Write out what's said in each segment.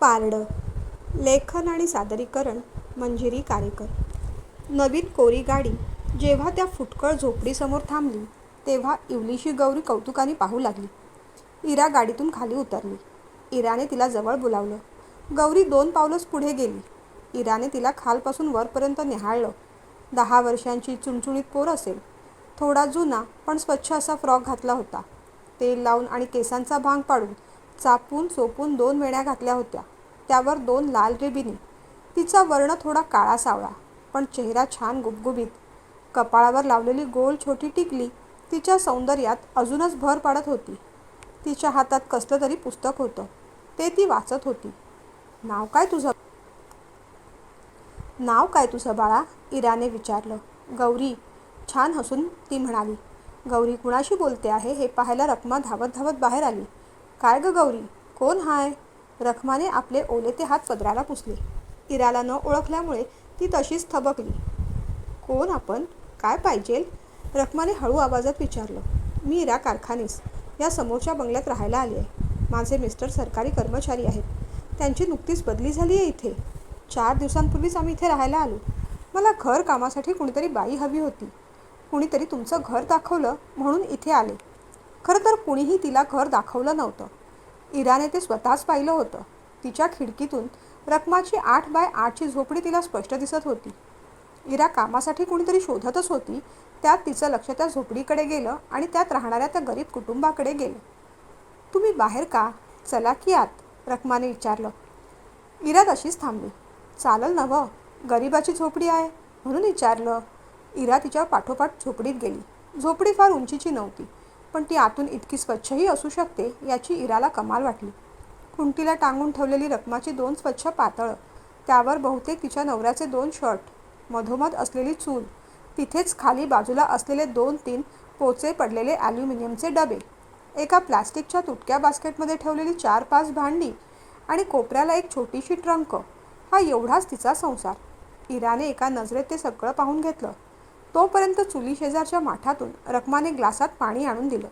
पारडं. लेखन आणि सादरीकरण मंजिरी कारेकर. नवीन कोरी गाडी. जेव्हा त्या फुटकळ झोपडीसमोर थांबली तेव्हा इवलीशी गौरी कौतुकाने पाहू लागली. इरा गाडीतून खाली उतरली. इराने तिला जवळ बोलावलं. गौरी दोन पावलंच पुढे गेली. इराने तिला खालपासून वरपर्यंत निहाळलं. दहा वर्षांची चुणचुणीत पोर असेल. थोडा जुना पण स्वच्छ असा फ्रॉक घातला होता. तेल लावून आणि केसांचा भांग पाडून चापून चोपून दोन वेण्या घातल्या होत्या. त्यावर दोन लाल रिबिनी. तिचा वर्ण थोडा काळा सावळा पण चेहरा छान गुबगुबीत. कपाळावर लावलेली गोल छोटी टिकली तिच्या सौंदर्यात अजूनच भर पाडत होती. तिच्या हातात कसलं तरी पुस्तक होतं. ते ती वाचत होती. नाव काय तुझं? नाव काय तुझं बाळा? इराने विचारलं. गौरी. छान हसून ती म्हणाली. गौरी कुणाशी बोलते आहे हे पाहायला रकमा धावत धावत बाहेर आली. काय ग गौरी? कोण हाय? रखमाने आपले ओले ते हात पदराला पुसले. इराला न ओळखल्यामुळे ती तशीच थबकली. कोण आपण? काय पाहिजे? रखमाने हळू आवाजात विचारलं. मी इरा कारखानीस. या समोरच्या बंगल्यात राहायला आली आहे. माझे मिस्टर सरकारी कर्मचारी आहेत. त्यांची नुकतीच बदली झाली आहे इथे. चार दिवसांपूर्वीच आम्ही इथे राहायला आलो. मला घर कामासाठी कुणीतरी बाई हवी होती. कुणीतरी तुमचं घर दाखवलं म्हणून इथे आले. खरं तर कुणीही तिला घर दाखवलं नव्हतं. इराने ते स्वतःच पाहिलं होतं. तिच्या खिडकीतून रकमाची आठ बाय आठची झोपडी तिला स्पष्ट दिसत होती. इरा कामासाठी कुणीतरी शोधतच होती. त्यात तिचं लक्ष त्या झोपडीकडे गेलं आणि त्यात राहणाऱ्या त्या गरीब कुटुंबाकडे गेलं. तुम्ही बाहेर का? चला की आत रकमाने विचारलं. इरा तशीच थांबली. चालल नवं गरिबाची झोपडी आहे म्हणून विचारलं. इरा तिच्या पाठोपाठ झोपडीत गेली. झोपडी फार उंचीची नव्हती. पण ती आतून इतकी स्वच्छही असू शकते याची इराला कमाल वाटली. खुंटीला टांगून ठेवलेली रकमाची दोन स्वच्छ पातळं त्यावर बहुतेक तिच्या नवऱ्याचे दोन शर्ट मधोमध असलेली चूल तिथेच खाली बाजूला असलेले दोन तीन पोचे पडलेले ॲल्युमिनियमचे डबे एका प्लास्टिकच्या तुटक्या बास्केटमध्ये ठेवलेली चार पाच भांडी आणि कोपऱ्याला एक छोटीशी ट्रंक. हा एवढाच तिचा संसार. इराने एका नजरेत ते सगळं पाहून घेतलं. तोपर्यंत चुली शेजारच्या माठातून रकमाने ग्लासात पाणी आणून दिलं.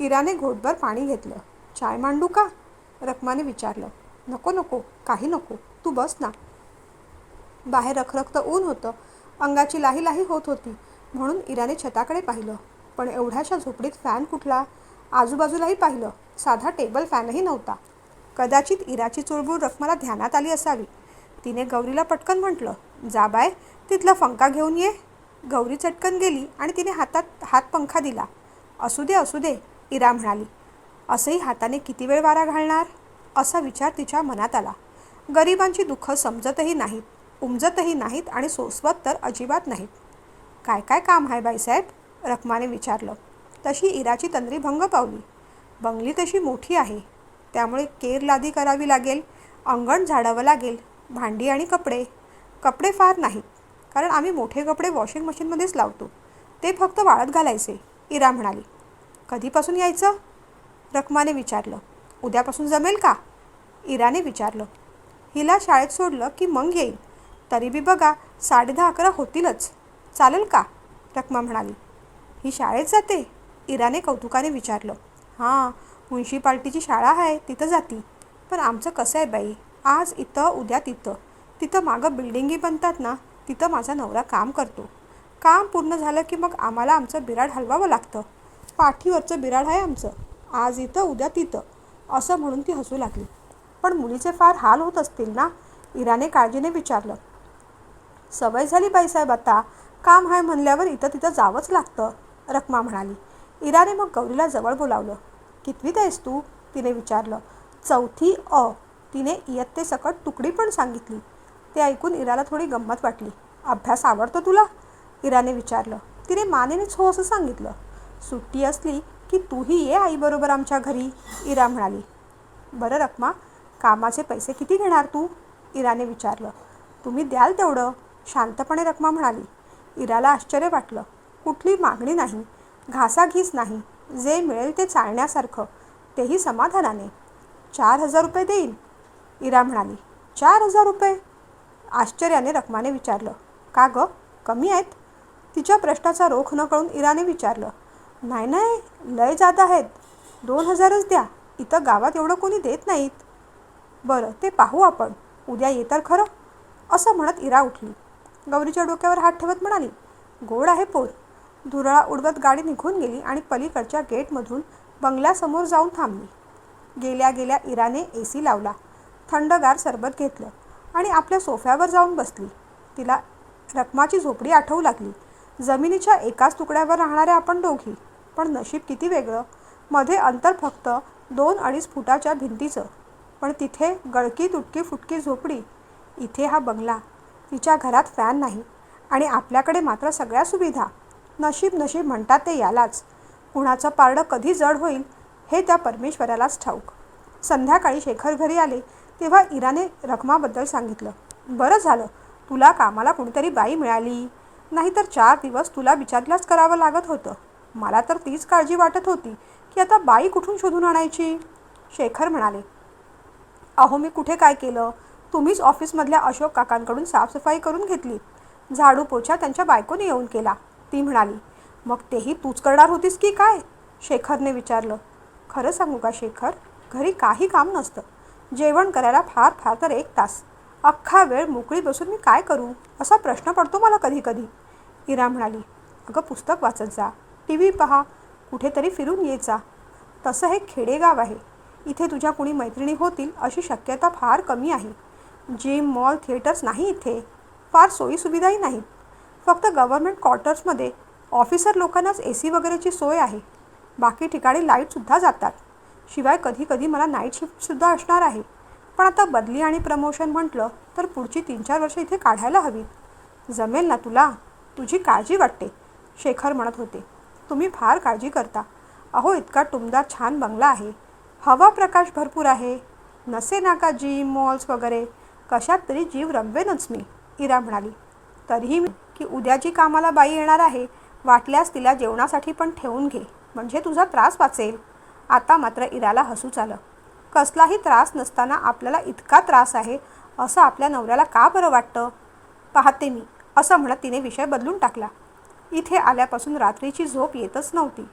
इराने घोटभर पाणी घेतलं. चाय मांडू का? रकमाने विचारलं. नको नको काही नको. तू बस ना. बाहेर रखरखत ऊन होतं. अंगाची लाही लाही होत होती. म्हणून इराने छताकडे पाहिलं. पण एवढ्याशा झोपडीत फॅन कुठला? आजूबाजूलाही पाहिलं. साधा टेबल फॅनही नव्हता. कदाचित इराची चुळबुळ रकमाला ध्यानात आली असावी. तिने गौरीला पटकन म्हटलं जा बाय. तिथला पंखा घेऊन ये. गौरी चटकन गेली आणि तिने हातात हात पंखा दिला. असू दे असू दे इरा म्हणाली. असंही हाताने किती वेळ वारा घालणार? असा विचार तिच्या मनात आला. गरिबांची दुःख समजतही नाहीत उमजतही नाहीत आणि सोसवत तर अजिबात नाहीत. काय काय काम आहे बाईसाहेब? रखमाने विचारलं. तशी इराची तंद्री भंग पावली. बंगली तशी मोठी आहे. त्यामुळे केर लादी करावी लागेल अंगण झाडावं लागेल भांडी आणि कपडे. कपडे फार नाहीत. कारण आम्ही मोठे कपडे वॉशिंग मशीनमध्येच लावतो. ते फक्त वाळत घालायचे इरा म्हणाली. कधीपासून यायचं? रखमाने विचारलं. उद्यापासून जमेल का? इराने विचारलं. हिला शाळेत सोडलं की मग येईल. तरी बी बघा साडे दहा अकरा होतीलच. चालेल का? रखमा म्हणाली. ही शाळेत जाते? इराने कौतुकाने विचारलं. हां म्युन्सिपाल्टीची शाळा आहे तिथं जाती. पण आमचं कसं आहे बाई? आज इथं उद्या तिथं. तिथं मागं बिल्डिंगी बनतात ना. तिथं माझा नवरा काम करतो. काम पूर्ण झालं की मग आम्हाला आमचं बिराड हलवावं लागतं. पाठीवरचं बिराड आहे आमचं. आज इथं उद्या तिथं. असं म्हणून ती हसू लागली. पण मुलीचे फार हाल होत असतील ना? इराने काळजीने विचारलं. सवय झाली बाईसाहेब आता. काम आहे म्हणल्यावर इथं तिथं जावंच लागतं रखमा म्हणाली. इराने मग गौरीला जवळ बोलावलं. कितवीत आहेस तू? तिने विचारलं. चौथी अ. तिने इयत्तेसकट तुकडी पण सांगितली. ते ऐकून इराला थोडी गंमत वाटली. अभ्यास आवडतो तुला? इराने विचारलं. तिने मानेनेच हो असं सांगितलं. सुट्टी असली की तूही ये आईबरोबर आमच्या घरी इरा म्हणाली. बरं रखमा कामाचे पैसे किती घेणार तू? इराने विचारलं. तुम्ही द्याल तेवढं शांतपणे रखमा म्हणाली. इराला आश्चर्य वाटलं. कुठली मागणी नाही घासाघीस नाही जे मिळेल ते चालण्यासारखं तेही समाधानाने. चार हजार रुपये देईन इरा म्हणाली. चार हजार रुपये? आश्चर्याने रखमाने विचारलं का गं? कमी आहेत? तिच्या प्रश्नाचा रोख न कळून इराने विचारलं नाही नाही लय जात आहेत. दोन हजारच द्या. इथं गावात एवढं कोणी देत नाहीत. बरं ते पाहू आपण. उद्या ये तर खरं. असं म्हणत इरा उठली. गौरीच्या डोक्यावर हात ठेवत म्हणाली गोड आहे पोर. धुरळा उडवत गाडी निघून गेली आणि पलीकडच्या गेटमधून बंगल्यासमोर जाऊन थांबली. गेल्या गेल्या इराने ए सी लावला. थंडगार सरबत घेतलं. आणि आपल्या सोफ्यावर जाऊन बसली. तिला रकमाची झोपडी आठवू लागली. जमिनीच्या एकाच तुकड्यावर राहणाऱ्या आपण दोघी. पण नशीब किती वेगळं. मध्ये अंतर फक्त दोन अडीच फुटाच्या भिंतीचं. पण तिथे गळकी तुटकी फुटकी झोपडी. इथे हा बंगला. तिच्या घरात फॅन नाही. आणि आपल्याकडे मात्र सगळ्या सुविधा. नशीब नशीब म्हणतात ते यालाच. कुणाचं पारडं कधी जड होईल हे त्या परमेश्वरालाच ठाऊक. संध्याकाळी शेखर घरी आले. तेव्हा इराने रकमाबद्दल सांगितलं. बरं झालं. तुला कामाला कुणीतरी बाई मिळाली. नाहीतर चार दिवस तुला विचारलाच करावं लागत होतं. मला तर तीच काळजी वाटत होती की आता बाई कुठून शोधून आणायची? शेखर म्हणाले अहो मी कुठे काय केलं? तुम्हीच ऑफिसमधल्या अशोक काकांकडून साफसफाई करून घेतली. झाडू पोछा त्यांच्या बायकोने येऊन केला. ती म्हणाली मग तेही तूच करणार होतीस की काय? शेखरने विचारलं खरं सांगू का शेखर? घरी काही काम नसतं. जेवण करायला फार फार तर एक तास. अख्खा वेळ मोकळी बसून मी काय करू? असा प्रश्न पडतो मला कधी कधी इरा म्हणाली अगं पुस्तक वाचत जा. टी व्ही पहा. कुठेतरी फिरून ये जा. तसं हे खेडेगाव आहे. इथे तुझ्या कुणी मैत्रिणी होतील अशी शक्यता फार कमी आहे. जिम मॉल थिएटर्स नाही इथे फार सोयीसुविधाही नाहीत. फक्त गव्हर्नमेंट क्वार्टर्समध्ये ऑफिसर लोकांनाच ए सी वगैरेची सोय आहे. बाकी ठिकाणी लाईटसुद्धा जातात. शिवाय कधी कधी मला नाईट शिफ्टसुद्धा असणार आहे. पण आता बदली आणि प्रमोशन म्हटलं तर पुढची तीन चार वर्ष इथे काढायला हवीत जमेल ना तुला? तुझी काळजी वाटते शेखर म्हणत होते. तुम्ही फार काळजी करता. अहो इतका टुमदार छान बंगला आहे. हवा प्रकाश भरपूर आहे. नसे ना का जिम मॉल्स वगैरे. कशात तरी जीव रमवेनच मी इरा म्हणाली. तरीही मी की उद्या जी कामाला बाई येणार आहे. वाटल्यास तिला जेवणासाठी पण ठेवून घे. म्हणजे तुझा त्रास वाचेल. आता मात्र इराला हसूच आलं कसलाही त्रास नसताना आपल्याला इतका त्रास आहे असं आपल्या नवऱ्याला का बरं वाटतं? पाहते मी असं म्हणत तिने विषय बदलून टाकला. इथे आल्यापासून रात्रीची झोप येतच नव्हती.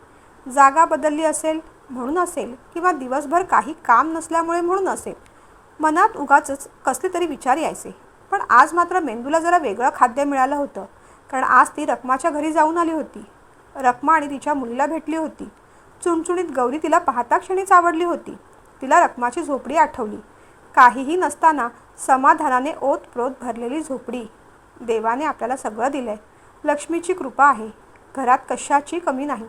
जागा बदलली असेल म्हणून असेल किंवा दिवसभर काही काम नसल्यामुळे म्हणून असेल. मनात उगाच कसले तरी विचार यायचे. पण आज मात्र मेंदूला जरा वेगळं खाद्य मिळालं होतं कारण आज ती रकमाच्या घरी जाऊन आली होती. रकमा आणि तिच्या मुलीला भेटली होती. चुणचुणीत गौरी तिला पाहता क्षणीच आवडली होती. तिला रकमाची झोपडी आठवली. काहीही नसताना समाधानाने ओतप्रोत भरलेली झोपडी. देवाने आपल्याला सगळं दिलंय. लक्ष्मीची कृपा आहे. घरात कशाची कमी नाही.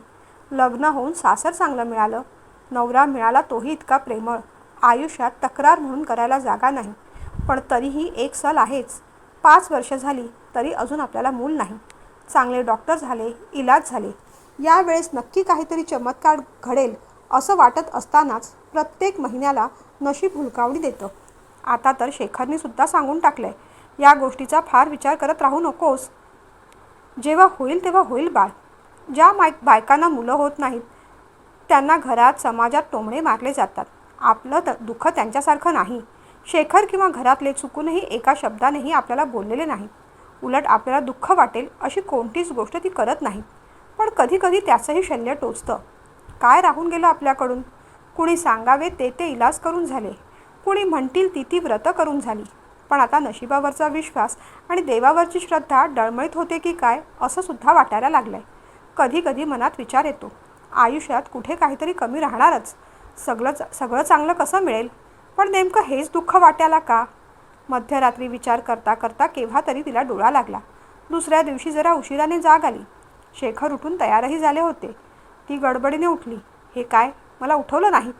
लग्न होऊन सासर चांगलं मिळालं. नवरा मिळाला तोही इतका प्रेमळ. आयुष्यात तक्रार म्हणून करायला जागा नाही. पण तरीही एक सल आहेच. पाच वर्ष झाली तरी अजून आपल्याला मूल नाही. चांगले डॉक्टर झाले इलाज झाले. यावेळेस नक्की काहीतरी चमत्कार घडेल असं वाटत असतानाच प्रत्येक महिन्याला नशीब हुलकावणी देतं. आता तर शेखरने सुद्धा सांगून टाकलंय या गोष्टीचा फार विचार करत राहू नकोस. जेव्हा होईल तेव्हा होईल बाळ. ज्या माय बायकांना मुलं होत नाहीत त्यांना घरात समाजात टोमणे मारले जातात. आपलं त दुःख त्यांच्यासारखं नाही. शेखर किंवा घरातले चुकूनही एका शब्दानेही आपल्याला बोललेले नाही उलट आपल्याला दुःख वाटेल अशी कोणतीच गोष्ट ती करत नाही पण कधीकधी त्याचंही शल्य टोचतं. काय राहून गेलं आपल्याकडून? कुणी सांगावे ते ते इलाज करून झाले. कुणी म्हणतील ती ती व्रतं करून झाली. पण आता नशिबावरचा विश्वास आणि देवावरची श्रद्धा डळमळीत होते की काय असं सुद्धा वाटायला लागलंय. कधी कधी मनात विचार येतो. आयुष्यात कुठे काहीतरी कमी राहणारच. सगळं सगळं चांगलं कसं मिळेल? पण नेमकं हेच दुःख वाटायला का? मध्यरात्री विचार करता करता केव्हा तरी तिला डोळा लागला. दुसऱ्या दिवशी जरा उशिराने जाग आली. शेखर उठून तयारही झाले होते. ती गडबडीने उठली. हे काय? मला उठवलं नाही.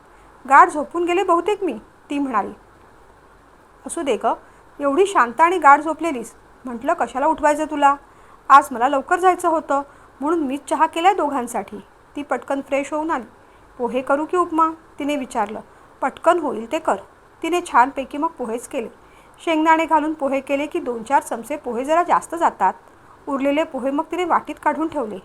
गाढ झोपून गेले बहुतेक मी ती म्हणाली. असू दे ग. एवढी शांत आणि गाढ झोपलेलीस. म्हटलं कशाला उठवायचं तुला? आज मला लवकर जायचं होतं म्हणून मीच चहा केलाय दोघांसाठी. ती पटकन फ्रेश होऊन आली. पोहे करू की उपमा? तिने विचारलं. पटकन होईल ते कर. तिने छानपैकी मग पोहेच केले. शेंगदाणे घालून पोहे केले की दोन चार चमचे पोहे जरा जास्त जातात. उरलेले पोहे मग तिने वाटीत काढून ठेवले.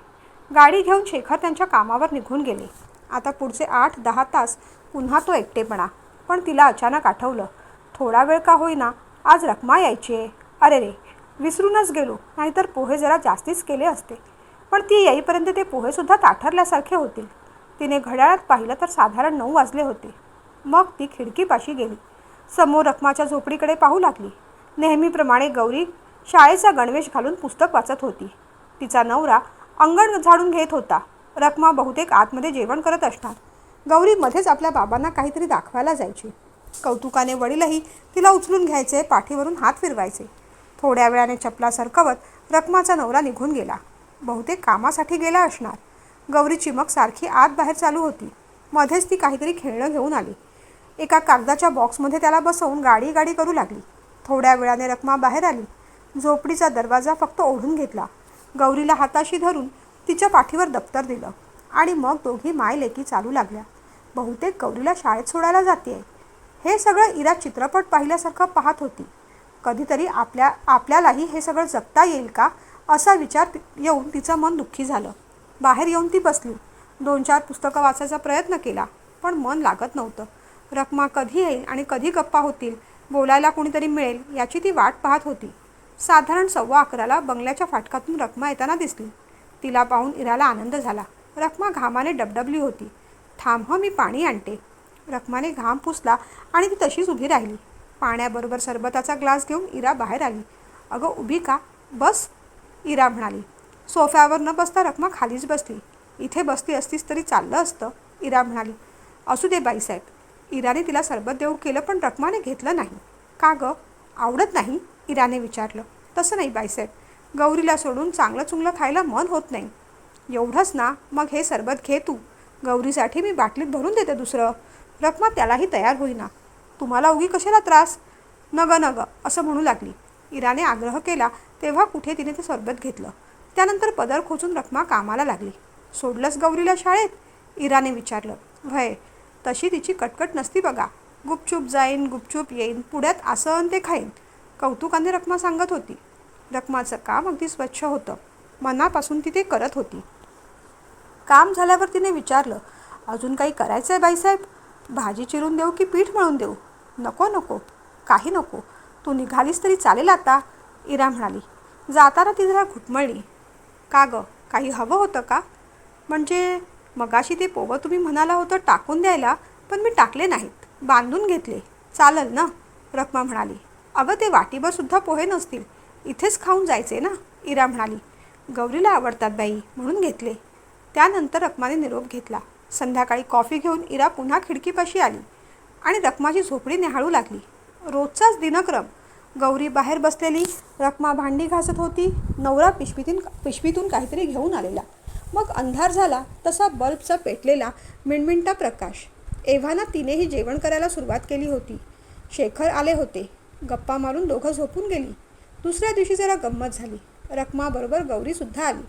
गाडी घेऊन शेखर त्यांच्या कामावर निघून गेले. आता पुढचे आठ दहा तास पुन्हा तो एकटेपणा. पण तिला अचानक आठवलं. थोडा वेळ का होईना आज रखमा यायची आहे. अरे रे विसरूनच गेलो. नाहीतर पोहे जरा जास्तीच केले असते. पण ती येईपर्यंत ते पोहेसुद्धा ताठरल्यासारखे होतील. तिने घड्याळात पाहिलं तर साधारण नऊ वाजले होते. मग ती खिडकीपाशी गेली. समोर रखमाच्या झोपडीकडे पाहू लागली. नेहमीप्रमाणे गौरी शाळेचा गणवेश घालून पुस्तक वाचत होती. तिचा नवरा अंगण झाडून घेत होता. रखमा बहुतेक आतमध्ये जेवण करत असणार. गौरी मध्येच आपल्या बाबांना काहीतरी दाखवायला जायची. कौतुकाने वडीलही तिला उचलून घ्यायचे पाठीवरून हात फिरवायचे. थोड्या वेळाने चपला सरकवत रखमाचा नवरा निघून गेला. बहुतेक कामासाठी गेला असणार. गौरी चिमक सारखी आत बाहेर चालू होती. मध्येच ती काहीतरी खेळणं घेऊन आली. एका कागदाच्या बॉक्समध्ये त्याला बसवून गाडी गाडी करू लागली. थोड्या वेळाने रखमा बाहेर आली. झोपडीचा दरवाजा फक्त ओढून घेतला. गौरीला हाताशी धरून तिच्या पाठीवर दप्तर दिलं आणि मग दोघी माय लेकी चालू लागल्या. बहुतेक गौरीला शाळेत सोडायला जाते हे सगळं इरा चित्रपट पाहिल्यासारखं पाहत होती. कधीतरी आपल्या आपल्यालाही हे सगळं जगता येईल का असा विचार येऊन तिचं मन दुःखी झालं. बाहेर येऊन ती बसली. दोन चार पुस्तकं वाचायचा प्रयत्न केला पण मन लागत नव्हतं. रकमा कधी येईल आणि कधी गप्पा होतील बोलायला कोणीतरी मिळेल याची ती वाट पाहत होती. साधारण सव्वा अकराला बंगल्याच्या फाटकातून रखमा येताना दिसली. तिला पाहून इराला आनंद झाला. रखमा घामाने डबडबली होती. थांब हं मी पाणी आणते. रखमाने घाम पुसला आणि ती तशीच उभी राहिली. पाण्याबरोबर सरबताचा ग्लास घेऊन इरा बाहेर आली. अगं उभी का? बस. इरा म्हणाली. सोफ्यावर न बसता रखमा खालीच बसली. इथे बसली असतीस तरी चाललं असतं. इरा म्हणाली. असू दे बाईसाहेब. इराने तिला सरबत देऊ केलं पण रखमाने घेतलं नाही. का गं? आवडत नाही? इराने विचारलं तसं नाही बाईसाहेब गौरीला सोडून चांगलं चुंगलं खायला मन होत नाही. एवढंच ना मग हे सरबत घे तू. गौरीसाठी मी बाटलीत भरून देते दुसरं. रखमा त्यालाही तयार होईना. तुम्हाला उगी कशाला त्रास? नग नग असं म्हणू लागली. इराने आग्रह केला तेव्हा कुठे तिने ते सरबत घेतलं. त्यानंतर पदर खोचून रखमा कामाला लागली. सोडलंच गौरीला शाळेत? इराने विचारलं. भय तशी तिची कटकट नसती बघा. गुपचूप जाईन गुपचूप येईन. पुढ्यात असं ते खाईन. कौतुकाने रखमा सांगत होती. रखमाचं काम अगदी स्वच्छ होतं. मनापासून ती ते करत होती. काम झाल्यावर तिने विचारलं अजून काही करायचं आहे बाईसाहेब? भाजी चिरून देऊ की पीठ मळून देऊ? नको नको. काही नको. तू निघालीस तरी चालेल आता. इरा म्हणाली जाताना ती जरा घुटमळली का गं? काही हवं होतं का? म्हणजे मगाशी ते पोवं तुम्ही म्हणाला होतं टाकून द्यायला पण मी टाकले नाहीत. बांधून घेतले. चालल ना? रखमा म्हणाली. अगं ते वाटीभरसुद्धा पोहे नसतील. इथेच खाऊन जायचे ना? इरा म्हणाली. गौरीला आवडतात बाई म्हणून घेतले. त्यानंतर रखमाने निरोप घेतला. संध्याकाळी कॉफी घेऊन इरा पुन्हा खिडकीपाशी आली आणि रखमाची झोपडी निहाळू लागली. रोजचाच दिनक्रम. गौरी बाहेर बसलेली रखमा भांडी घासत होती नवरा पिशवीतून पिशवीतून काहीतरी घेऊन आलेला. मग अंधार झाला तसा बल्बचा पेटलेला मिणमिणता प्रकाश. एव्हाना तिनेही जेवण करायला सुरुवात केली होती. शेखर आले होते. गप्पा मारून दोघं झोपून गेली. दुसऱ्या दिवशी जरा गंमत झाली. रक्माबरोबर गौरीसुद्धा आली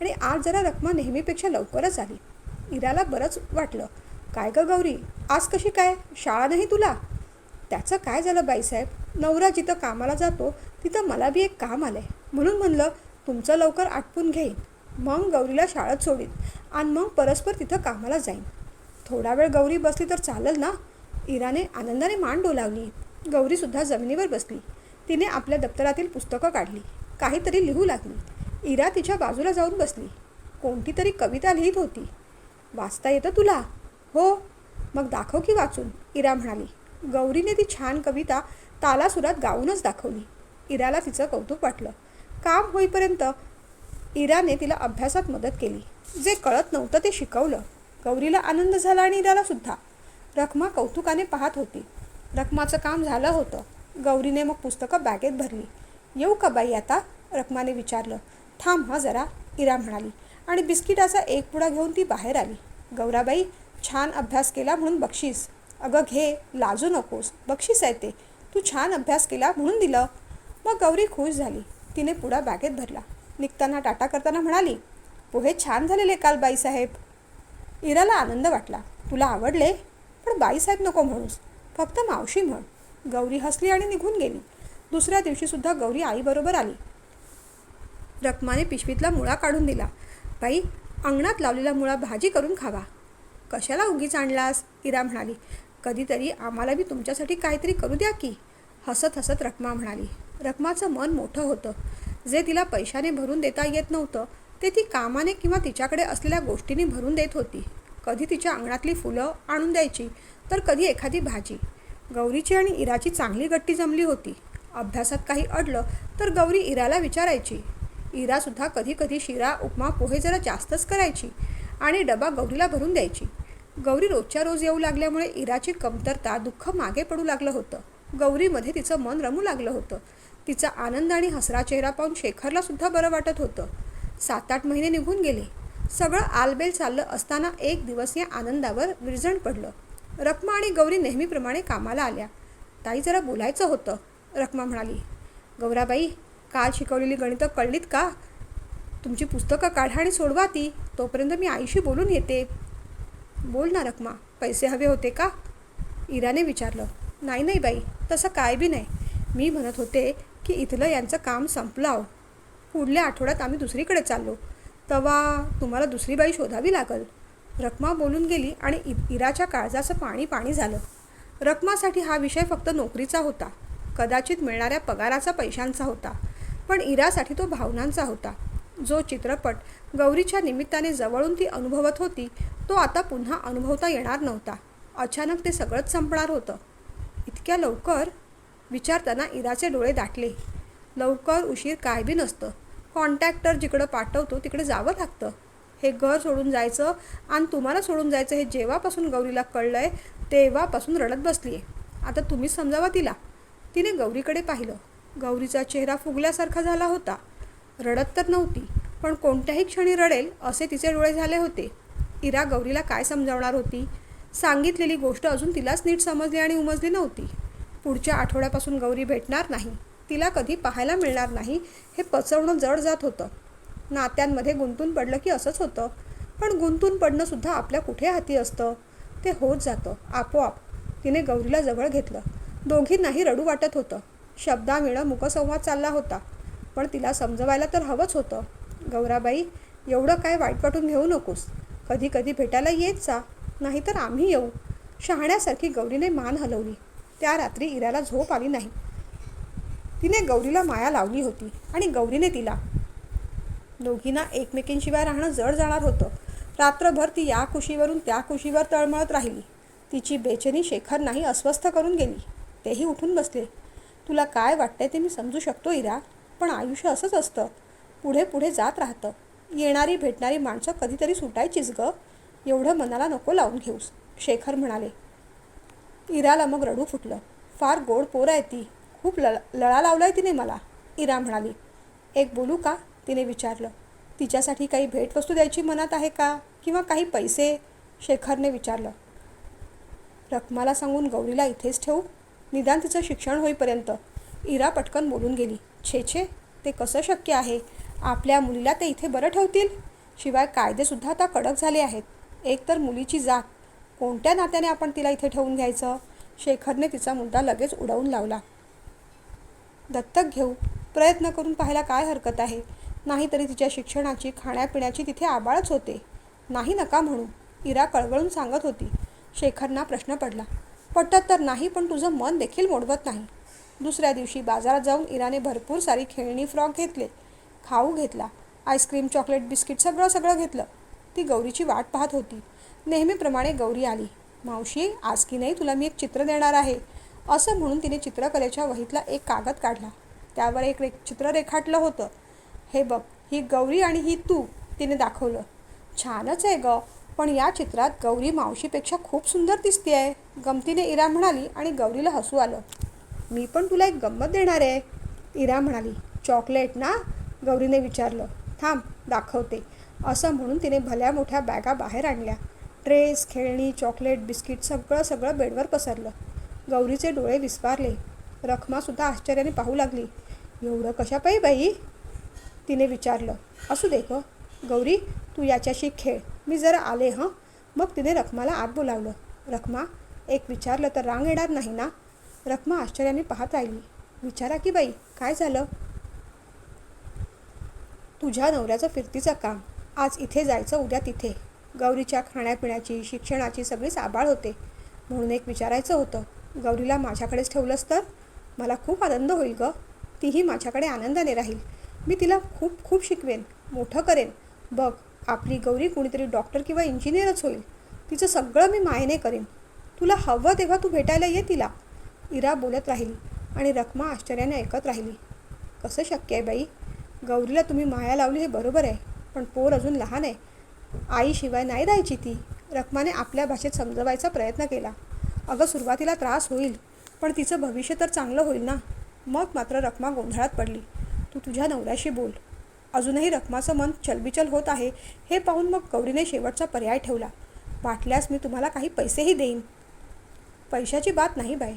आणि आज जरा रक्मा नेहमीपेक्षा लवकरच आली. इराला बरंच वाटलं. काय ग गौरी? आज कशी काय? शाळा नाही तुला? त्याचं काय झालं बाईसाहेब नवरा जिथं कामाला जातो तिथं मला बी एक काम आलं आहे म्हणून म्हणलं तुमचं लवकर आटपून घेईन. मग गौरीला शाळेत सोडीन आणि मग परस्पर तिथं कामाला जाईन. थोडा वेळ गौरी बसली तर चालेल ना? इराने आनंदाने मान डोलावली. गौरीसुद्धा जमिनीवर बसली. तिने आपल्या दप्तरातील पुस्तकं काढली. काहीतरी लिहू लागली. इरा तिच्या बाजूला जाऊन बसली. कोणती तरी कविता लिहित होती. वाचता येतं तुला? हो. मग दाखव की वाचून. इरा म्हणाली. गौरीने ती छान कविता तालासुरात गाऊनच दाखवली. इराला तिचं कौतुक वाटलं. काम होईपर्यंत इराने तिला अभ्यासात मदत केली. जे कळत नव्हतं ते शिकवलं. गौरीला आनंद झाला आणि इराला सुद्धा रखमा कौतुकाने पाहत होती. रखमाचं काम झालं होतं. गौरीने मग पुस्तकं बॅगेत भरली. येऊ का बाई आता? रखमाने विचारलं. थांब हा जरा इरा म्हणाली. आणि बिस्किटाचा एक पुडा घेऊन ती बाहेर आली. गौराबाई छान अभ्यास केला म्हणून बक्षीस. अगं घे लाजू नकोस. बक्षीस आहे ते. तू छान अभ्यास केला म्हणून दिलं. मग गौरी खुश झाली. तिने पुडा बॅगेत भरला. निघताना टाटा करताना म्हणाली पोहे छान झालेले काल बाईसाहेब. इराला आनंद वाटला. तुला आवडले? पण बाईसाहेब नको म्हणूस. फक्त मावशी म्हण. गौरी हसली आणि निघून गेली. दुसऱ्या दिवशीसुद्धा गौरी आईबरोबर आली. रक्माने पिशवीतला मुळा काढून दिला. बाई अंगणात लावलेला मुळा भाजी करून खावा. कशाला उगीच आणलास? इरा म्हणाली. कधीतरी आम्हाला बी तुमच्यासाठी काहीतरी करू द्या की. हसत हसत रक्मा म्हणाली. रक्माचं मन मोठं होतं. जे तिला पैशाने भरून देता येत नव्हतं ते ती कामाने किंवा तिच्याकडे असलेल्या गोष्टींनी भरून देत होती. कधी तिच्या अंगणातली फुलं आणून द्यायची तर कधी एखादी भाजी. गौरीची आणि इराची चांगली गट्टी जमली होती. अभ्यासात काही अडलं तर गौरी इराला विचारायची. इरासुद्धा कधी कधी शिरा उपमा पोहे जरा जास्तच करायची आणि डबा गौरीला भरून द्यायची. गौरी रोजच्या रोज येऊ लागल्यामुळे इराची कमतरता दुःख मागे पडू लागलं होतं. गौरीमध्ये तिचं मन रमू लागलं होतं. तिचा आनंद आणि हसरा चेहरा पाहून शेखरला सुद्धा बरं वाटत होतं. सात आठ महिने निघून गेले. सगळं आलबेल चाललं असताना एक दिवस या आनंदावर विरजण पडलं. रखमा आणि गौरी नेहमीप्रमाणे कामाला आल्या. ताई जरा बोलायचं होतं. रखमा म्हणाली गौराबाई काल शिकवलेली गणितं कळलीत का? तुमची पुस्तकं काढा आणि सोडवा ती. तोपर्यंत मी आईशी बोलून येते. बोल ना रखमा पैसे हवे होते का? इराने विचारलं. नाही नाही बाई तसं काय बी नाही. मी म्हणत होते की इथलं यांचं काम संपलं आहो. पुढल्या आठवड्यात आम्ही दुसरीकडे चाललो. तेव्हा तुम्हाला दुसरी बाई शोधावी लागल. रखमा बोलून गेली आणि इ इराच्या काळजाचं पाणी पाणी झालं. रक्मासाठी हा विषय फक्त नोकरीचा होता. कदाचित मिळणाऱ्या पगाराचा पैशांचा होता पण इरासाठी तो भावनांचा होता. जो चित्रपट गौरीच्या निमित्ताने जवळून ती अनुभवत होती तो आता पुन्हा अनुभवता येणार नव्हता. अचानक ते सगळंच संपणार होतं. इतक्या लवकर? विचारताना इराचे डोळे दाटले. लवकर उशीर काय बी नसतं. कॉन्टॅक्टर जिकडं पाठवतो तिकडे जावं लागतं. हे घर सोडून जायचं आणि तुम्हाला सोडून जायचं हे जेव्हापासून गौरीला कळलं आहे तेव्हापासून रडत बसली आहे आता तुम्हीच समजावा तिला. तिने गौरीकडे पाहिलं. गौरीचा चेहरा फुगल्यासारखा झाला होता. रडत तर नव्हती पण कोणत्याही क्षणी रडेल असे तिचे डोळे झाले होते. इरा गौरीला काय समजावणार होती? सांगितलेली गोष्ट अजून तिलाच नीट समजली आणि उमजली नव्हती. पुढच्या आठवड्यापासून गौरी भेटणार नाही. तिला कधी पाहायला मिळणार नाही हे पचवणं जड जात होतं. नात्यांमध्ये गुंतून पडलं की असंच होतं. पण गुंतून पडणं सुद्धा आपल्या कुठे हाती असतं? ते होत जातं आपोआप. तिने गौरीला जवळ घेतलं. दोघींनाही रडू वाटत होतं. शब्दामिळं मुखसंवाद चालला होता. पण तिला समजवायला तर हवंच होतं. गौराबाई एवढं काय वाईट वाटून घेऊ नकोस. कधी कधी भेटायला येत जा. नाहीतर आम्ही येऊ. शहाण्यासारखी गौरीने मान हलवली. त्या रात्री इराला झोप आली नाही. तिने गौरीला माया लावली होती आणि गौरीने तिला दोघींना एकमेकींशिवाय राहणं जड जाणार होतं. रात्रभर ती या कुशीवरून त्या कुशीवर तळमळत राहिली. तिची बेचनी शेखर नाही अस्वस्थ करून गेली. तेही उठून बसले. तुला काय वाटतंय ते मी समजू शकतो इरा. पण आयुष्य असंच असतं. पुढे पुढे जात राहतं. येणारी भेटणारी माणसं कधीतरी सुटायचीच ग. एवढं मनाला नको लावून घेऊस शेखर म्हणाले. इराला मग रडू फुटलं. फार गोड पोर आहे ती. खूप लळा लावलाय तिने मला इरा म्हणाली. एक बोलू का? तिने विचारलं तिच्यासाठी काही भेटवस्तू द्यायची मनात आहे का? किंवा काही पैसे? शेखरने विचारलं रखमाला सांगून गौरीला इथेच ठेवू? निदान तिचं शिक्षण होईपर्यंत. इरा पटकन बोलून गेली छे छे ते कसं शक्य आहे? आपल्या मुलीला ते इथे बरं ठेवतील? शिवाय कायदेसुद्धा आता कडक झाले आहेत. एक तर मुलीची जात. कोणत्या नात्याने आपण तिला इथे ठेवून घ्यायचं? शेखरने तिचा मुद्दा लगेच उडवून लावला दत्तक घेऊ. प्रयत्न करून पाहायला काय हरकत आहे? नाहीतरी तिच्या शिक्षणाची खाण्यापिण्याची तिथे आबाळच होते. नाही नका म्हणू इरा कळवळून सांगत होती. शेखरना प्रश्न पडला. पटत तर नाही पण तुझं मन देखील मोडवत नाही. दुसऱ्या दिवशी बाजारात जाऊन इराने भरपूर सारी खेळणी फ्रॉक घेतले. खाऊ घेतला. आईस्क्रीम चॉकलेट बिस्किट सगळं सगळं घेतलं. ती गौरीची वाट पाहत होती. नेहमीप्रमाणे गौरी आली. मावशी आज की नाही तुला मी एक चित्र देणार आहे? असं म्हणून तिने चित्रकलेच्या वहीतला एक कागद काढला. त्यावर एक रे चित्र रेखाटलं होतं. हे बघ ही गौरी आणि ही तू तिने दाखवलं. छानच आहे ग पण या चित्रात गौरी मावशीपेक्षा खूप सुंदर दिसते आहे गमतीने इरा म्हणाली आणि गौरीला हसू आलं. मी पण तुला एक गंमत देणार आहे. इरा म्हणाली चॉकलेट ना? गौरीने विचारलं. थांब दाखवते. असं म्हणून तिने भल्या मोठ्या बॅगा बाहेर आणल्या. ड्रेस खेळणी चॉकलेट बिस्किट सगळं सगळं बेडवर पसरलं. गौरीचे डोळे विस्पारले रखमासुद्धा आश्चर्याने पाहू लागली. एवढं कशा बाई? तिने विचारलं असू दे ग. गौरी तू याच्याशी खेळ. मी जरा आले हं. मग तिने रखमाला आत बोलावलं रखमा एक विचारलं तर रांग येणार नाही ना? रखमा आश्चर्याने पाहत राहिली विचारा की बाई काय झालं? तुझ्या नवऱ्याचं फिरतीचं काम. आज इथे जायचं उद्या तिथे. गौरीच्या खाण्यापिण्याची शिक्षणाची सगळीच आबाळ होते. म्हणून एक विचारायचं होतं गौरीला माझ्याकडेच ठेवलंस तर? मला खूप आनंद होईल ग. तीही माझ्याकडे आनंदाने राहील. मी तिला खूप खूप शिकवेन मोठं करेन. बघ आपली गौरी कुणीतरी डॉक्टर किंवा इंजिनियरच होईल. तिचं सगळं मी मायने करेन. तुला हवं तेव्हा तू भेटायला ये तिला. इरा बोलत राहिली आणि रखमा आश्चर्याने ऐकत राहिली. कसं शक्य आहे बाई? गौरीला तुम्ही माया लावली हे बरोबर आहे पण पोर अजून लहान आहे. आईशिवाय नाही राहायची ती. रखमाने आपल्या भाषेत समजवायचा प्रयत्न केला. अगं सुरुवातीला त्रास होईल पण तिचं भविष्य तर चांगलं होईल ना? मग मात्र रखमा गोंधळात पडली. तू तुझ्या नवऱ्याशी बोल. अजूनही रखमाचं मन चलबिचल होत आहे हे पाहून मग गौरीने शेवटचा पर्याय ठेवला. वाटल्यास मी तुम्हाला काही पैसेही देईन. पैशाची बात नाही बाई.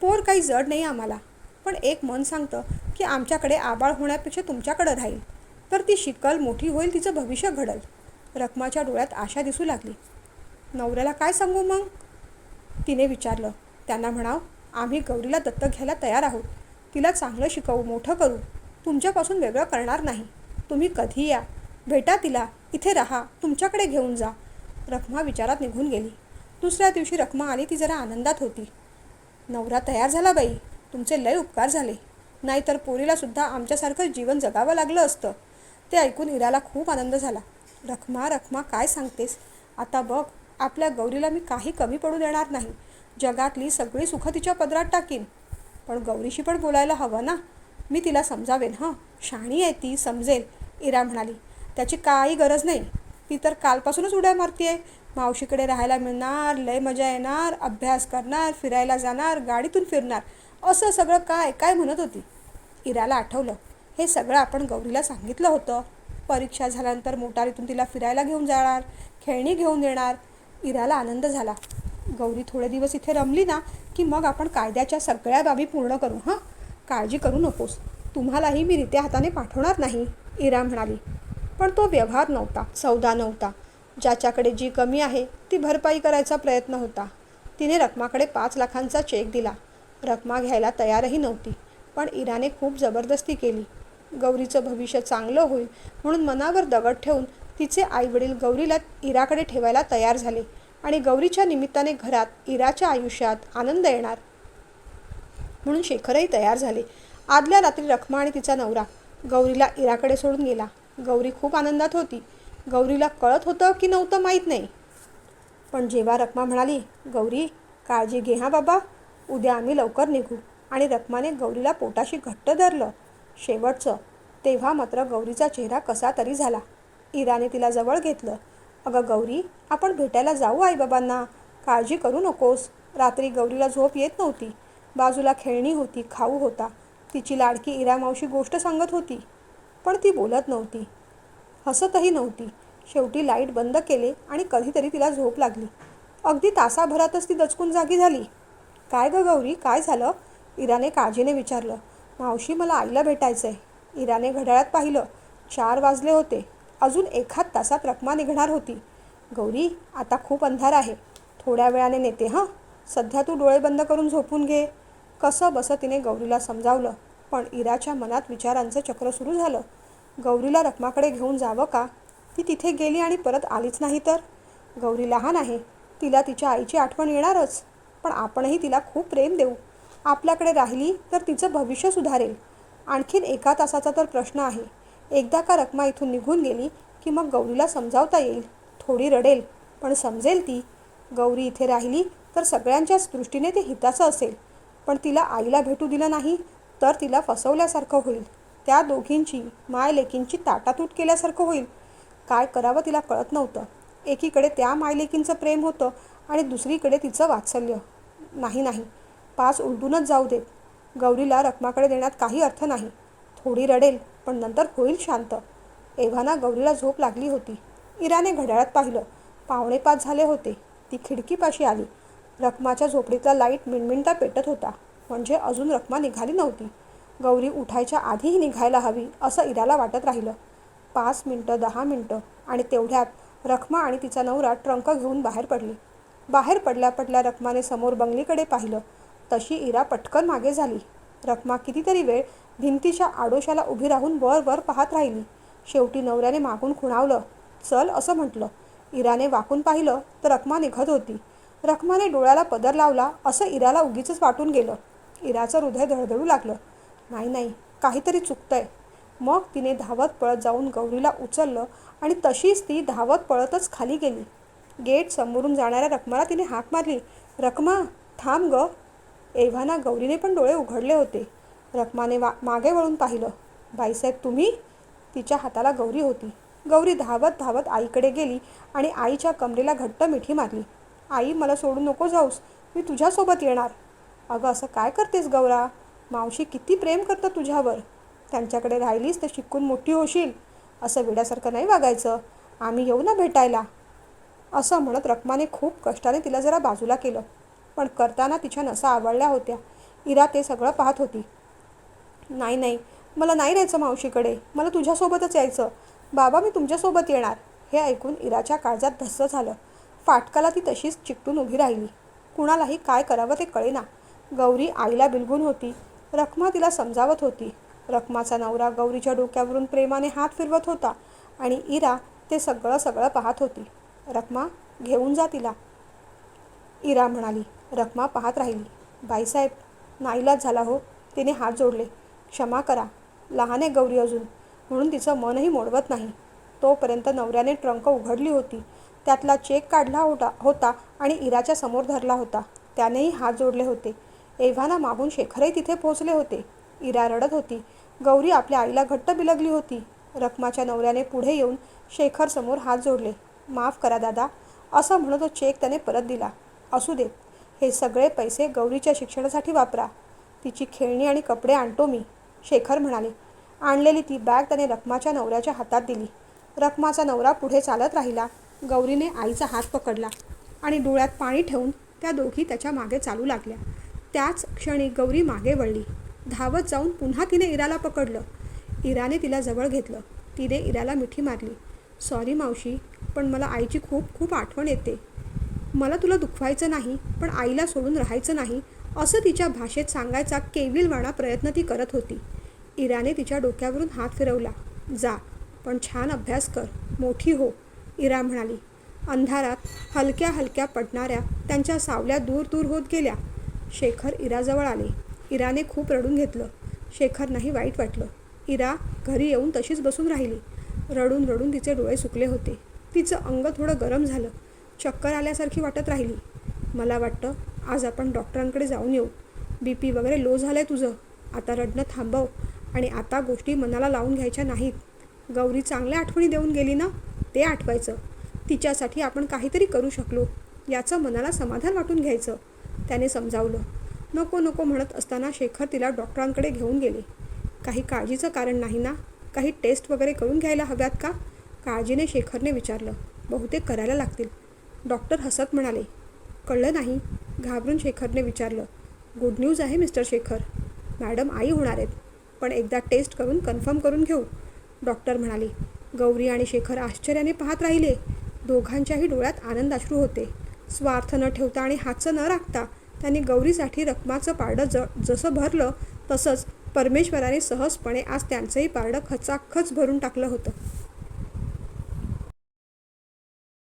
पोर काही जड नाही आम्हाला. पण एक मन सांगतं की आमच्याकडे आबाळ होण्यापेक्षा तुमच्याकडं राहील. तर ती शिकल मोठी होईल तिचं भविष्य घडल. रखमाच्या डोळ्यात आशा दिसू लागली. नवऱ्याला काय सांगू मग? तिने विचारलं. त्यांना म्हणाव आम्ही गौरीला दत्तक घ्यायला तयार आहोत. तिला चांगलं शिकवू मोठं करू. तुमच्यापासून वेगळं करणार नाही. तुम्ही कधी या भेटा तिला इथे राहा तुमच्याकडे घेऊन जा. रखमा विचारात निघून गेली. दुसऱ्या दिवशी रखमा आली ती जरा आनंदात होती. नवरा तयार झाला बाई. तुमचे लय उपकार झाले. नाहीतर पोरीलासुद्धा आमच्यासारखं जीवन जगावं लागलं असतं. ते ऐकून हिराला खूप आनंद झाला. रखमा रखमा काय सांगतेस? आता बघ आपल्या गौरीला मी काही कमी पडू देणार नाही. जगातली सगळी सुख तिच्या पदरात टाकीन. पण गौरीशी पण बोलायला हवं ना? मी तिला समजावेन हां. शाणी आहे ती समजेल इरा म्हणाली. त्याची काही गरज नाही. ती तर कालपासूनच उड्या मारतीये. मावशीकडे राहायला मिळणार लय मजा येणार अभ्यास करणार फिरायला जाणार गाडीतून फिरणार. असं सगळं काय काय म्हणत होती? इराला आठवलं. हे सगळं आपण गौरीला सांगितलं होतं. परीक्षा झाल्यानंतर मोटारीतून तिला फिरायला घेऊन जाणार खेळणी घेऊन देणार. इराला आनंद झाला. गौरी थोडे दिवस इथे रमली ना की मग आपण कायद्याच्या सगळ्या बाबी पूर्ण करू हां. काळजी करू नकोस. तुम्हालाही मी रित्या हाताने पाठवणार नाही इरा म्हणाली. पण तो व्यवहार नव्हता सौदा नव्हता. ज्याच्याकडे जी कमी आहे ती भरपाई करायचा प्रयत्न होता. तिने रकमाकडे पाच लाखांचा चेक दिला. रकमा घ्यायला तयारही नव्हती पण इराने खूप जबरदस्ती केली. गौरीचं भविष्य चांगलं होईल म्हणून मनावर दगड ठेवून तिचे आईवडील गौरीला इराकडे ठेवायला तयार झाले आणि गौरीच्या निमित्ताने घरात इराच्या आयुष्यात आनंद येणार. म्हणून शेखरही तयार झाले. आदल्या रात्री रखमा आणि तिचा नवरा गौरीला इराकडे सोडून गेला. गौरी खूप आनंदात होती. गौरीला कळत होतं की नव्हतं माहीत नाही. पण जेव्हा रखमा म्हणाली गौरी काळजी घे हा बाबा उद्या आम्ही लवकर निघू. आणि रखमाने गौरीला पोटाशी घट्ट धरलं. शेवटचं तेव्हा मात्र गौरीचा चेहरा कसा तरी झाला. इराने तिला जवळ घेतलं. अगं गौरी आपण भेटायला जाऊ आईबाबांना काळजी करू नकोस. रात्री गौरीला झोप येत नव्हती. बाजूला खेळणी होती खाऊ होता. तिची लाडकी इरा मावशी गोष्ट सांगत होती पण ती बोलत नव्हती. हसतही नव्हती. शेवटी लाइट बंद केले आणि कधीतरी तिला झोप लागली. अगदी तासाभरातच ती दचकून जागी झाली. काय ग गौरी काय झालं? इराने काळजीने विचारलं. मावशी मला आईला भेटायचं आहे इराने घड्याळात पाहिलं. चार वाजले होते. अजून एखाद तासात रकमा निघणार होती. गौरी आता खूप अंधार आहे. थोड्या वेळाने नेते हां? सध्या तू डोळे बंद करून झोपून घे. कसं बसं तिने गौरीला समजावलं? पण इराच्या मनात विचारांचं चक्र सुरू झालं. गौरीला रकमाकडे घेऊन जावं का? ती तिथे गेली आणि परत आलीच नाही तर? गौरी लहान आहे. तिला तिच्या आईची आठवण येणारच. पण आपणही तिला खूप प्रेम देऊ. आपल्याकडे राहिली तर तिचं भविष्य सुधारेल. आणखीन एका तासाचा तर प्रश्न आहे. एकदा का रकमा इथून निघून गेली की मग गौरीला समजावता येईल? थोडी रडेल पण समजेल ती. गौरी इथे राहिली तर सगळ्यांच्याच दृष्टीने ते हिताचं असेल. पण तिला आईला भेटू दिलं नाही तर तिला फसवल्यासारखं होईल. त्या दोघींची मायलेकींची ताटातूट केल्यासारखं होईल. काय करावं तिला कळत नव्हतं. एकीकडे त्या मायलेकींचं प्रेम होतं आणि दुसरीकडे तिचं वात्सल्य. नाही नाही. पास उलटूनच जाऊ देत. गौरीला रकमाकडे देण्यात काही अर्थ नाही. थोडी रडेल पण नंतर होईल शांत. एव्हाना गौरीला झोप लागली होती. इराने घड्याळात पाहिलं. पावणे पाच झाले होते. ती खिडकीपाशी आली. रखमाच्या झोपडीतला लाइट मिणमिणता पेटत होता. म्हणजे अजून रखमा निघाली नव्हती. गौरी उठायच्या आधीही निघायला हवी असं इराला वाटत राहिलं. पाच मिनटं दहा मिनटं आणि तेवढ्यात रखमा आणि तिचा नवरा ट्रंक घेऊन बाहेर पडली. बाहेर पडल्या पडल्या रखमाने समोर बंगलीकडे पाहिलं. तशी इरा पटकन मागे झाली. रखमा कितीतरी वेळ भिंतीच्या आडोशाला उभी राहून वर वर पाहत राहिली. शेवटी नवऱ्याने मागून खुणावलं चल असं म्हटलं. इराने वाकून पाहिलं तर रखमा निघत होती. रखमाने डोळ्याला पदर लावला असं इराला उगीच वाटून गेलं. इराचं हृदय धडधडू लागलं. नाही नाही काहीतरी चुकतंय. मग तिने धावत पळत जाऊन गौरीला उचललं आणि तशीच ती धावत पळतच खाली गेली. गेट समोरून जाणाऱ्या रखमाला तिने हाक मारली. रखमा थांब ग. एव्हाना गौरीने पण डोळे उघडले होते. रखमाने वा मागे वळून पाहिलं. बाईसाहेब तुम्ही? तिच्या हाताला गौरी होती. गौरी धावत धावत आईकडे गेली आणि आईच्या कमरेला घट्ट मिठी मारली. आई मला सोडून नको जाऊस. मी तुझ्यासोबत येणार. अगं असं काय करतेस गौरा? मावशी किती प्रेम करतं तुझ्यावर. त्यांच्याकडे राहिलीस तर शिकून मोठी होशील. असं वेड्यासारखं नाही वागायचं. आम्ही येऊ ना भेटायला. असं म्हणत रक्माने खूप कष्टाने तिला जरा बाजूला केलं. पण करताना तिच्या नसा आवडल्या होत्या. इरा ते सगळं पाहत होती. नाही नाही. मला नाही राहायचं मावशीकडे. मला तुझ्यासोबतच यायचं. बाबा मी तुमच्यासोबत येणार. हे ऐकून इराच्या काळजात धस्स झालं. फाटकाला ती तशीच चिकटून उभी राहिली. कुणालाही काय करावं ते कळेना. गौरी आईला बिलगून होती. रखमा तिला समजावत होती. रखमाचा नवरा गौरीच्या डोक्यावरून प्रेमाने हात फिरवत होता आणि इरा ते सगळं सगळं पाहत होती. रखमा घेऊन जा तिला. इरा म्हणाली रखमा पाहत राहिली. बाईसाहेब नाईलाज झाला हो. तिने हात जोडले. क्षमा करा. लहान आहे गौरी अजून. म्हणून तिचं मनही मोडवत नाही. तोपर्यंत नवऱ्याने ट्रंक उघडली होती. त्यातला चेक काढला होता होता आणि इराच्या समोर धरला होता. त्यानेही हात जोडले होते. एव्हाना मागून शेखरही तिथे पोहोचले होते. इरा रडत होती. गौरी आपल्या आईला घट्ट बिलगली होती. रखमाच्या नवऱ्याने पुढे येऊन शेखर समोर हात जोडले. माफ करा दादा. असं म्हणून तो चेक त्याने परत दिला. असू देत हे सगळे पैसे गौरीच्या शिक्षणासाठी वापरा. तिची खेळणी आणि कपडे आणतो मी. शेखर म्हणाले. आणलेली ती बॅग त्याने रखमाच्या नवऱ्याच्या हातात दिली. रखमाचा नवरा पुढे चालत राहिला. गौरीने आईचा हात पकडला आणि डोळ्यात पाणी ठेवून त्या दोघी त्याच्यामागे चालू लागल्या. त्याच क्षणी गौरी मागे वळली. धावत जाऊन पुन्हा तिने इराला पकडलं. इराने तिला जवळ घेतलं. तिने इराला मिठी मारली. सॉरी मावशी पण मला आईची खूप खूप आठवण येते. मला तुला दुखवायचं नाही पण आईला सोडून राहायचं नाही असं तिच्या भाषेत सांगायचा केविलवाणा प्रयत्न ती करत होती. इराने तिच्या डोक्यावरून हात फिरवला. जा पण छान अभ्यास कर. मोठी हो. इरा म्हणाली. अंधारात हलक्या हलक्या पडणाऱ्या त्यांच्या सावल्या दूर दूर होत गेल्या. शेखर इराजवळ आले. इराने खूप रडून घेतलं. शेखरनाही वाईट वाटलं. इरा घरी येऊन तशीच बसून राहिली. रडून रडून तिचे डोळे सुकले होते. तिचं अंग थोडं गरम झालं. चक्कर आल्यासारखी वाटत राहिली. मला वाटतं आज आपण डॉक्टरांकडे जाऊन येऊ. बी पी वगैरे लो झालं आहे तुझं. आता रडणं थांबव. आणि आता गोष्टी मनाला लावून घ्यायच्या नाहीत. गौरी चांगल्या आठवणी देऊन गेली ना? ते आठवायचं. तिच्यासाठी आपण काहीतरी करू शकलो याचं मनाला समाधान वाटून घ्यायचं त्याने समजावलं. नको नको म्हणत असताना शेखर तिला डॉक्टरांकडे घेऊन गेले. काही काळजीचं कारण नाही ना? काही टेस्ट वगैरे करून घ्यायला हव्यात का? काळजीने शेखरने विचारलं. बहुतेक करायला लागतील. डॉक्टर हसत म्हणाले. कळलं नाही. घाबरून शेखरने विचारलं. गुड न्यूज आहे मिस्टर शेखर. मॅडम आई होणार आहेत. पण एकदा टेस्ट करून कन्फर्म करून घेऊ. डॉक्टर म्हणाले. गौरी आणि शेखर आश्चर्याने पाहत राहिले. दोघांच्याही डोळ्यात आनंदाश्रू होते. स्वार्थ न ठेवता आणि हातचं न राखता त्यांनी गौरीसाठी रकमाचं पारडं ज जसं भरलं तसंच परमेश्वराने सहजपणे आज त्यांचंही पारडं खचाखच भरून टाकलं होतं.